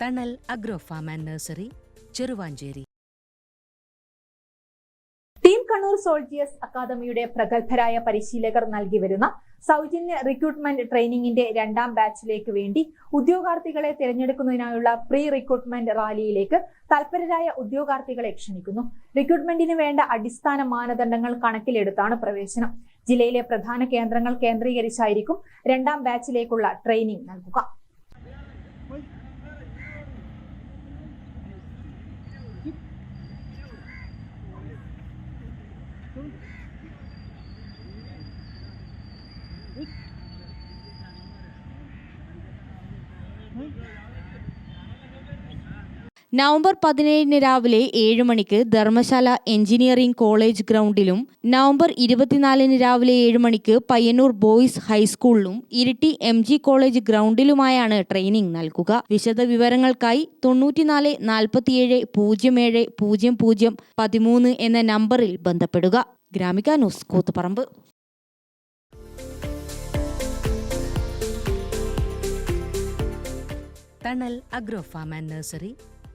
Thanal agro farm and nursery Cheruvanchery team Kannur soldiers അക്കാദമിയുടെ പ്രഗത്ഭരായ പരിശീലകർ നൽകി വരുന്ന സൗജന്യ റിക്രൂട്ട്മെന്റ് ട്രെയിനിങ്ങിന്റെ രണ്ടാം ബാച്ചിലേക്ക് വേണ്ടി ഉദ്യോഗാർത്ഥികളെ തിരഞ്ഞെടുക്കുന്നതിനായുള്ള പ്രീ റിക്രൂട്ട്മെന്റ് റാലിയിലേക്ക് തൽപരരായ ഉദ്യോഗാർത്ഥികളെ ക്ഷണിക്കുന്നു. റിക്രൂട്ട്മെന്റിന് വേണ്ട അടിസ്ഥാന മാനദണ്ഡങ്ങൾ കണക്കിലെടുത്താണ് പ്രവേശനം. ജില്ലയിലെ പ്രധാന കേന്ദ്രങ്ങൾ കേന്ദ്രീകരിച്ചായിരിക്കും രണ്ടാം ബാച്ചിലേക്കുള്ള ട്രെയിനിങ് നൽകുക. Thank you. നവംബർ പതിനേഴിന് രാവിലെ ഏഴ് മണിക്ക് ധർമ്മശാല എഞ്ചിനീയറിംഗ് കോളേജ് ഗ്രൗണ്ടിലും നവംബർ ഇരുപത്തിനാലിന് രാവിലെ ഏഴ് മണിക്ക് പയ്യന്നൂർ ബോയ്സ് ഹൈസ്കൂളിലും ഇരിട്ടി എം ജി കോളേജ് ഗ്രൗണ്ടിലുമായാണ് ട്രെയിനിംഗ് നൽകുക. വിശദ വിവരങ്ങൾക്കായി തൊണ്ണൂറ്റിനാല് നാൽപ്പത്തിയേഴ് പൂജ്യം ഏഴ് പൂജ്യം പൂജ്യം പതിമൂന്ന് എന്ന നമ്പറിൽ ബന്ധപ്പെടുക. Gramika news Koothuparamba. Thanal agro farm and nursery